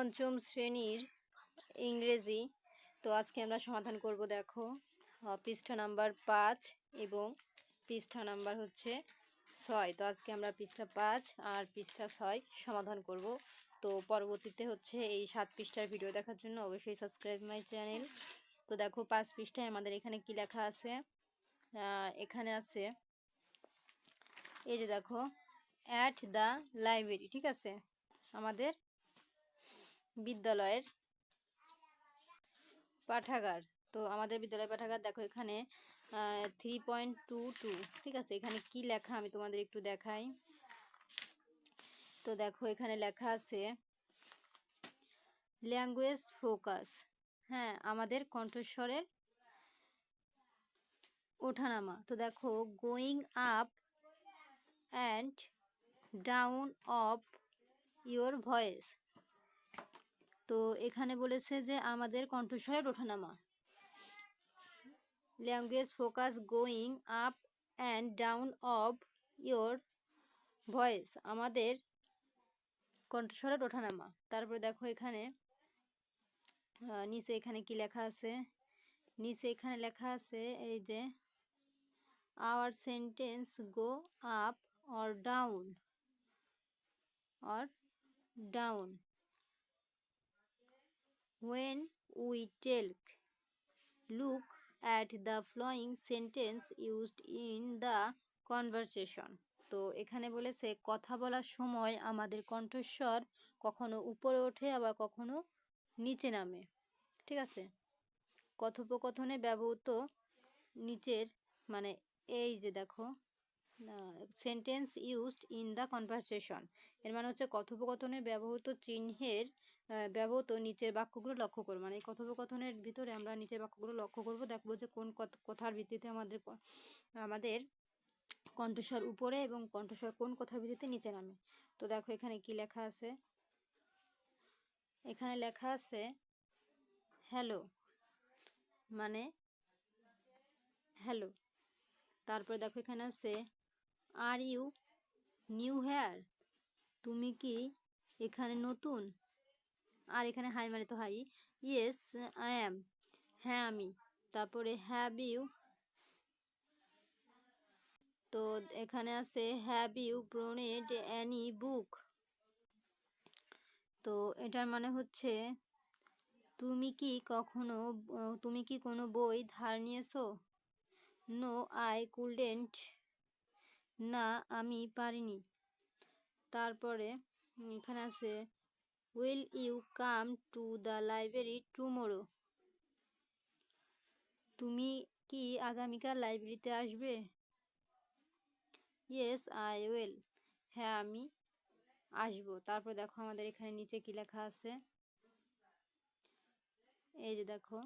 পঞ্চম শ্রেণির ইংরেজি। তো আজকে আমরা সমাধান করব, দেখো। পৃষ্ঠা নাম্বার পাঁচ এবং পৃষ্ঠা নাম্বার হচ্ছে ছয়। তো আজকে আমরা পৃষ্ঠা পাঁচ আর পৃষ্ঠা ছয় সমাধান করব। তো পরবর্তীতে হচ্ছে এই সাত পৃষ্ঠার ভিডিও দেখার জন্য অবশ্যই সাবস্ক্রাইব মাই চ্যানেল তো দেখো, পাঁচ পৃষ্ঠায় আমাদের এখানে কি লেখা আছে? এখানে আছে, এই যে দেখো অ্যাট দ্য লাইব্রেরি ঠিক আছে? আমাদের বিদ্যালয়ের পাঠাগার। তো আমাদের বিদ্যালয় পাঠাগার দেখো এখানে থ্রি পয়েন্ট টু টু ঠিক আছে, এখানে কি লেখা আমি তোমাদের একটু দেখাই। তো দেখো এখানে লেখা আছে ল্যাঙ্গুয়েজ ফোকাস হ্যাঁ আমাদের কণ্ঠস্বরের ওঠানামা। তো দেখো going up and down of your voice তো এখানে বলেছে যে আমাদের কণ্ঠস্বরের ওঠানামা। Language focus going up and down of your voice আমাদের কণ্ঠস্বরের ওঠানামা। তারপরে দেখো এখানে নিচে এখানে কি লেখা আছে? নিচে এখানে লেখা আছে এই যে our sentence go up or down or down when we take look at the following sentence used in the conversation. তো এখানে বলেছে, কথা বলার সময় আমাদের কণ্ঠস্বর কখনো উপরে ওঠে, আবার কখনো নিচে নামে। ঠিক আছে? কথোপকথনে ব্যবহৃত নিচের মানে এই যে দেখো sentence used in the conversation এর মানে হচ্ছে, কথোপকথনে ব্যবহৃত চিহ্নের ব্যবহৃত নিচের বাক্যগুলো লক্ষ্য করব। মানে এই কথোপকথনের ভিতরে আমরা নিচের বাক্যগুলো লক্ষ্য করব, দেখব যে কোন কথ- কথার ভিত্তিতে আমাদের আমাদের কণ্ঠস্বর উপরে এবং কণ্ঠস্বর কোন কথার ভিত্তিতে নিচে নামে। তো দেখো এখানে কি লেখা আছে? এখানে লেখা আছে, হ্যালো। মানে হ্যালো। তারপরে দেখো এখানে আছে, আর ইউ নিউ হেয়ার? তুমি কি এখানে নতুন? আর এখানে হাই মানে তো হাই। ইয়েস আই অ্যাম হ্যাঁ আমি। তারপরে হ্যাভ ইউ তো এখানে আছে have you borrowed any book তো এটার মানে হচ্ছে, তুমি কি কখনো, তুমি কি কোনো বই ধার নিয়েছো? নো আই কুডেন্ট না, আমি পারিনি। তারপরে এখানে আছে will you come to the library tomorrow তুমি কি আগামীকাল লাইব্রেরিতে আসবে? ইয়েস আই উইল হ্যাঁ আমি আসব। তারপর দেখো আমাদের এখানে নিচে কি লেখা আছে? এই যে দেখো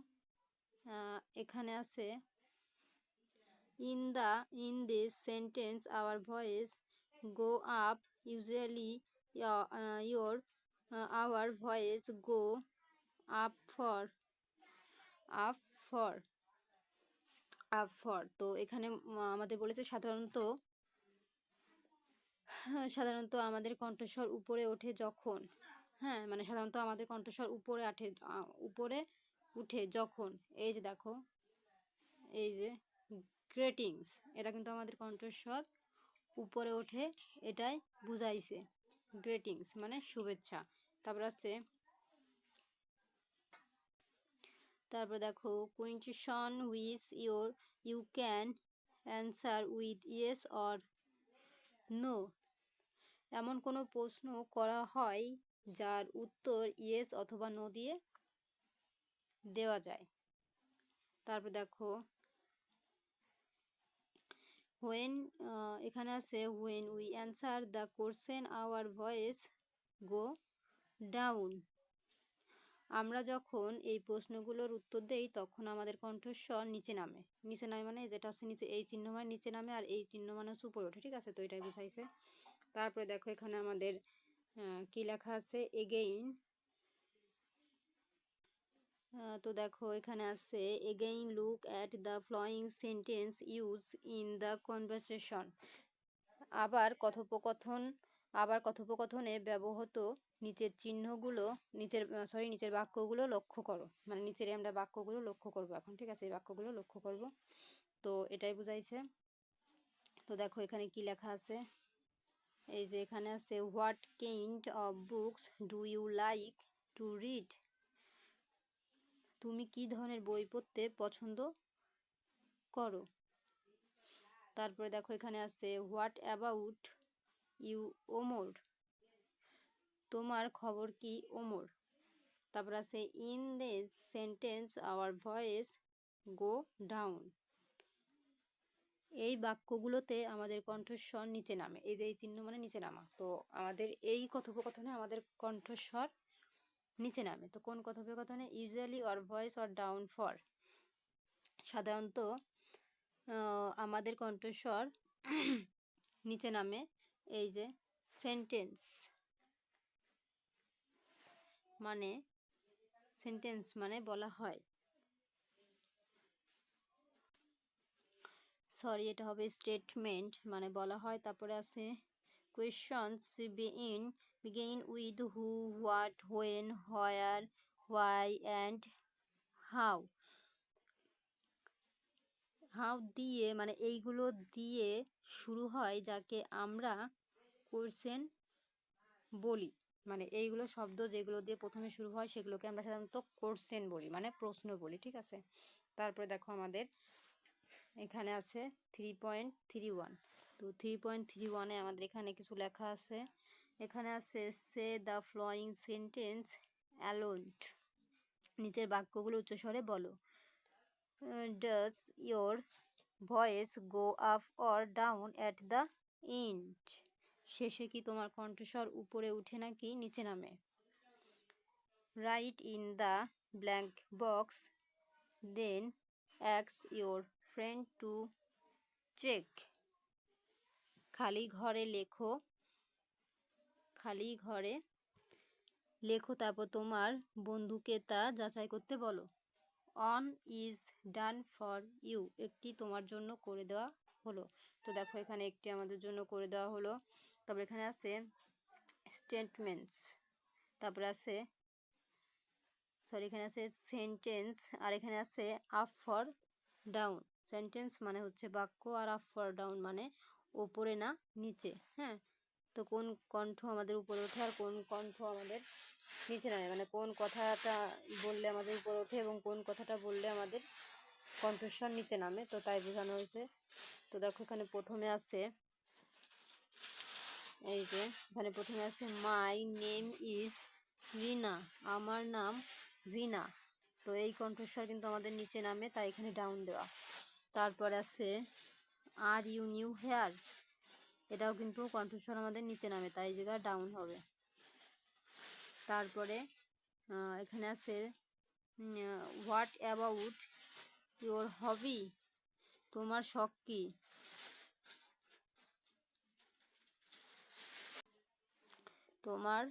এখানে আছে in the in this sentence our voice go up usually your our voice go up for up for up for তো এখানে আমাদের বলেছে সাধারণত হ্যাঁ, সাধারণত আমাদের কণ্ঠস্বর উপরে ওঠে যখন হ্যাঁ মানে সাধারণত আমাদের কণ্ঠস্বর উপরে আঠে উপরে উঠে যখন এই যে দেখো এই যে গ্রেটিংস এটা কিন্তু আমাদের কণ্ঠস্বর উপরে ওঠে এটাই বুঝাইছে। গ্রেটিংস মানে শুভেচ্ছা। তারপর আছে, তারপর দেখো কুইন্টিশন which your you can answer with yes or no. এমন কোনো প্রশ্ন করা হয় যার উত্তর ইয়েস অথবা নো দিয়ে দেওয়া যায়। তারপর দেখো হোয়েন এখানে আছে when we answer the question our voice go down আমরা যখন এই প্রশ্নগুলোর উত্তর দেই, তখন আমাদের কণ্ঠস্বর নিচে নামে। নিচে নামে মানে যেটা হচ্ছে নিচে, এই চিহ্ন মানে নিচে নামে আর এই চিহ্ন মানে হচ্ছে উপরে ওঠে, ঠিক আছে? তো এটাই বুঝাইছে। তারপরে দেখো এখানে আমাদের কি লেখা আছে? এগেইন তো দেখো এখানে আছে again look at the following sentence use in the conversation আবার কথোপকথন, আবার কথোপকথনে ব্যবহৃত নিচের চিহ্নগুলো, নিচের সরি নিচের বাক্যগুলো লক্ষ্য করো। মানে নিচের আমরা বাক্যগুলো লক্ষ্য করব এখন, ঠিক আছে? এই বাক্যগুলো লক্ষ্য করব। তো এটাই বুঝাইছে। তো দেখো এখানে কি লেখা আছে? এই যে এখানে আছে what kind of books do you like to read তুমি কি ধরনের বই পড়তে পছন্দ করো? তারপরে দেখো এখানে আছে হোয়াট অ্যাবাউট ইউ ওমর তোমার খবর কি ওমর তারপর আছে in this sentence our voice go down এই বাক্যগুলোতে আমাদের কণ্ঠস্বর নিচে নামে। এই যে এই চিহ্ন মানে নিচে নামা। তো আমাদের এই কথোপকথনে আমাদের কণ্ঠস্বর নিচে নামে। তো কোন কথোপকথনে usually our voice or down for সাধারণত আমাদের কণ্ঠস্বর নিচে নামে। এই যে সেন্টেন্স মানে সেন্টেন্স মানে বলা হয়। সরি এটা হবে স্টেটমেন্ট মানে বলা হয়। তারপরে আছে questions been begin with who what when where why and how how দিয়ে মানে এইগুলো দিয়ে শুরু হয় যাকে আমরা কোয়েশ্চেন বলি। মানে এইগুলো শব্দ যেগুলো দিয়ে প্রথমে শুরু হয় সেগুলোকে আমরা সাধারণত কোশ্চেন বলি মানে প্রশ্ন বলি, ঠিক আছে? তারপরে দেখো আমাদের এখানে আছে থ্রি পয়েন্ট থ্রি ওয়ান তো থ্রি পয়েন্ট থ্রি ওয়ানে আমাদের এখানে কিছু লেখা আছে। এখানে আছে say the following sentence aloud নিচের বাক্যগুলো উচ্চস্বরে বলো। Does your voice go up or down at the end শেষে কি তোমার কণ্ঠস্বর উপরে উঠে নাকি নিচে নামে? Write in the blank box then অ্যাক্স your friend to check খালি ঘরে লেখো খালি ঘরে। লেখো তারপর তোমার বন্ধুকে তা যাচাই করতে বলো। One is done for you. একটি তোমার জন্য করে দেওয়া হলো। তো দেখো এখানে একটি আমাদের জন্য করে দেওয়া হলো। তারপর এখানে আছে স্টেটমেন্টস তারপরে আছে সরি এখানে আছে সেন্টেন্স আর এখানে আছে আপ ফর ডাউন সেন্টেন্স মানে হচ্ছে বাক্য আর আপ ফর ডাউন মানে ওপরে না নিচে। হ্যাঁ? তো কোন কণ্ঠ আমাদের উপরে ওঠে আর কোন কণ্ঠ আমাদের নিচে নামে? মানে কোন কথাটা বললে আমাদের উপরে ওঠে এবং কোন কথাটা বললে আমাদের কণ্ঠস্বর নিচে নামে? তো তাই বোঝানো হয়েছে। তো দেখো এখানে প্রথমে আছে এই যে, এখানে প্রথমে আছে মাই নেম ইজ রিনা আমার নাম রিনা তো এই কণ্ঠস্বর কিন্তু আমাদের নিচে নামে, তাই এখানে ডাউন দেওয়া। তারপর আছে আর ইউ নিউ হেয়ার এটাও কিন্তু কণ্ঠস্বর আমাদের নিচে নামে, তাই জায়গা ডাউন হবে। তারপরে এখানে আছে হোয়াট অ্যাবাউট ইউর হবি তোমার শখ কী? তোমার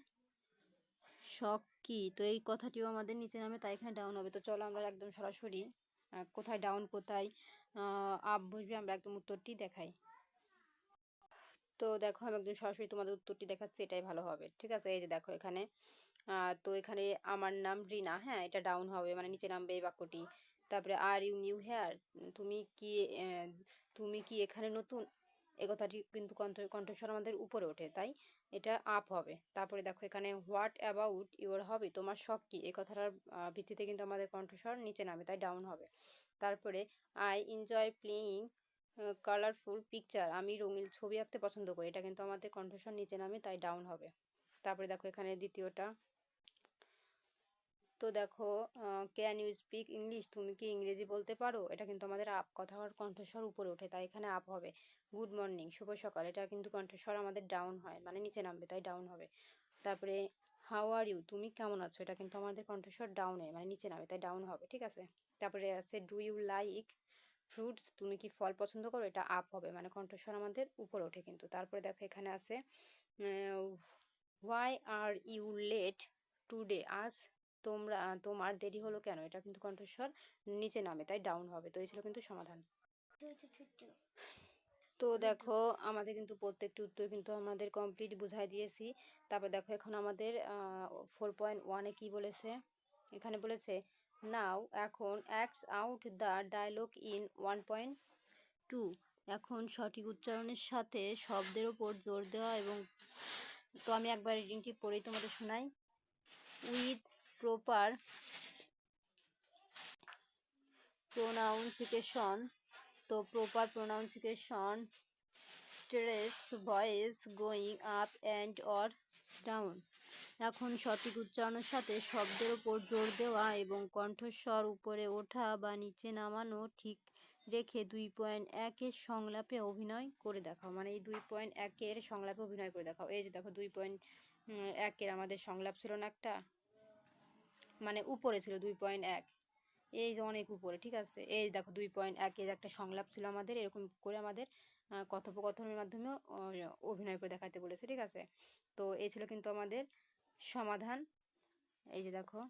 শখ কি? তো এই কথাটিও আমাদের নিচে নামে, তাই এখানে ডাউন হবে। তো চলো আমরা একদম সরাসরি কোথায় ডাউন কোথায় আপ বসবে আমরা একদম উত্তরটি দেখাই। তো দেখো আমি একদম সরাসরি তোমাদের উত্তরটি দেখাচ্ছি, এটাই ভালো হবে। ঠিক আছে? এই যে দেখো এখানে। তো এখানে আমার নাম রিনা হ্যাঁ? এটা ডাউন হবে মানে নিচে নামবে এই বাক্যটি। তারপরে আর ইউ নিউ হেয়ার তুমি কি তুমি কি এখানে নতুন? এ কথাটি কিন্তু কণ্ঠ, কণ্ঠস্বর আমাদের উপরে ওঠে, তাই? এটা আপ হবে। তারপরে দেখো এখানে হোয়াট অ্যাবাউট ইউর হবি তোমার শখ কী? এই কথাটার ভিত্তিতে কিন্তু আমাদের কণ্ঠস্বর নিচে নামে, তাই ডাউন হবে। তারপরে I enjoy playing colourful picture আমি রঙিন ছবি আঁকতে পছন্দ করি। এটা কিন্তু আমাদের কণ্ঠস্বর নিচে নামে, তাই ডাউন হবে। তারপরে দেখো এখানে দ্বিতীয়টা। তো দেখো ক্যান ইউ স্পিক ইংলিশ তুমি কি ইংরেজি বলতে পারো? এটা কিন্তু আমাদের আপ কথা হওয়ার কণ্ঠস্বর উপরে ওঠে, তাই এখানে আপ হবে। গুড মর্নিং শুভ সকাল। এটা কিন্তু কণ্ঠস্বর আমাদের ডাউন হয় মানে নিচে নামবে, তাই ডাউন হবে। তারপরে হাউ আর ইউ তুমি কেমন আছো? এটা কিন্তু আমাদের কণ্ঠস্বর ডাউন মানে নিচে নামে, তাই ডাউন হবে, ঠিক আছে? তারপরে আছে ডু ইউ লাইক ফ্রুটস তুমি কি ফল পছন্দ করো? এটা আপ হবে। মানে কণ্ঠস্বর আমাদের উপরে ওঠে কিন্তু। তারপরে দেখো এখানে আছে why are you late today আজ তোমরা, তোমার দেরি হলো কেন? এটা কিন্তু কণ্ঠস্বর নিচে নামে, তাই ডাউন হবে। তো এই ছিল কিন্তু সমাধান। তো দেখো, আমাদের কিন্তু প্রত্যেকটি উত্তর কিন্তু আমাদের কমপ্লিট বুঝাই দিয়েছি। তারপর দেখো এখন আমাদের ফোর পয়েন্ট ওয়ানে কী বলেছে? এখানে বলেছে নাও এখন acts out the dialogue in one point two এখন সঠিক উচ্চারণের সাথে শব্দের ওপর জোর দেওয়া এবং তো আমি একবার রিডিংটি পড়েই তোমাদের শোনাই। উইথ প্রপার প্রোনাউন্সিকেশন তো proper pronunciation stress voice going up and or down এখন সঠিক উচ্চারণের সাথে শব্দের ওপর জোর দেওয়া এবং কণ্ঠস্বর উপরে ওঠা বা নিচে নামানো ঠিক রেখে দুই পয়েন্ট একের সংলাপে অভিনয় করে দেখাও। মানে এই দুই পয়েন্ট একের সংলাপে অভিনয় করে দেখাও। এই যে দেখো, দুই পয়েন্ট একের আমাদের সংলাপ ছিল না একটা? মানে উপরে ছিল দুই পয়েন্ট এক। এই যে অনেক উপরে, ঠিক আছে? এই দেখো, দুই পয়েন্ট একের একটা সংলাপ ছিল আমাদের, এরকম করে আমাদের কথোপকথনের মাধ্যমে অভিনয় করে দেখাতে বলেছে, ঠিক আছে? তো এই ছিল কিন্তু আমাদের সমাধান। এই যে দেখো।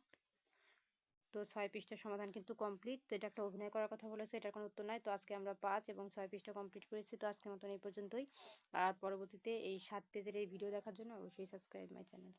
তো ছয় পৃষ্ঠার সমাধান কিন্তু কমপ্লিট তো এটা একটা অভিনয় করার কথা বলেছে, এটার কোনো উত্তর নাই। তো আজকে আমরা পাঁচ এবং ছয় পৃষ্ঠা কমপ্লিট করেছি, তো আজকের মতন এই পর্যন্তই। আর পরবর্তীতে এই সাত পেজের এই ভিডিও দেখার জন্য অবশ্যই সাবস্ক্রাইব মাই চ্যানেল